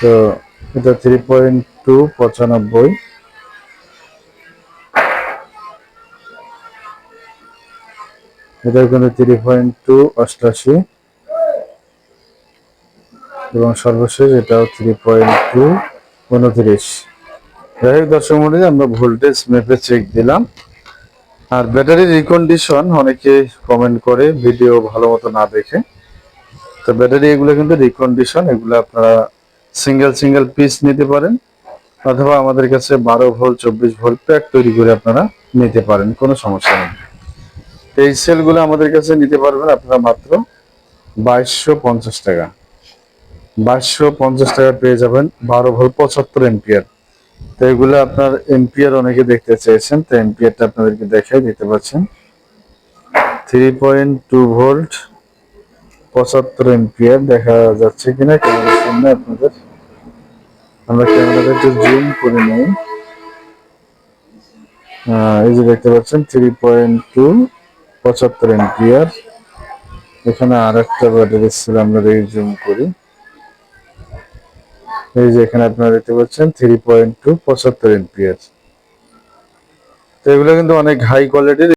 তো এটা three point two পঁচানব্বই। এটা কিন্তু থ্রি পয়েন্ট টু অষ্টাশি। এবং সর্বশেষ এটাও থ্রি পয়েন্ট টু উনত্রিশ। যাই হোক দর্শক মন্ডলী, আমরা ভোল্টেজ মেপে চেক দিলাম। আর ব্যাটারির রিকন্ডিশন অনেকে কমেন্ট করে ভিডিও ভালো মতো না দেখে। তো ব্যাটারি এগুলো কিন্তু রিকন্ডিশন এগুলো আপনারা সিঙ্গেল সিঙ্গেল পিস নিতে পারেন, অথবা আমাদের কাছে বারো ভোল্ট চব্বিশ ভোল্ট প্যাক তৈরি করে আপনারা নিতে পারেন, কোনো সমস্যা নেই। এই সেলগুলো আমাদের কাছে নিতে পারবেন আপনারা মাত্র বাইশশো পঞ্চাশ টাকা। বাইশশো পঞ্চাশ টাকা পেয়ে যাবেন বারো ভোল্ট পঁচাত্তর এম্পিয়ার তো এগুলো আপনার এম্পিয়ার অনেকে দেখতে চেয়েছেন, তো এম্পিয়ারটা আপনাদেরকে দেখাই দিতে পারছেন থ্রি পয়েন্ট টু ভোল্ট পঁচাত্তর এম্পিয়ার দেখা যাচ্ছে কিনা, ক্যামেরার সামনে আপনাদের। আমরা ক্যামেরাটা একটু জুম করে নেই। এই যে দেখতে পাচ্ছেন থ্রি পয়েন্ট টু পঁচাত্তর এম্পিয়ার এখানে আর একটা ব্যাটারি ছিল আমরা জুম করি। এই যে এখানে আপনারা দেখতে পাচ্ছেন থ্রি পয়েন্ট টু পঁচাত্তর এম্পিয়ার তো এগুলো কিন্তু অনেক হাই কোয়ালিটির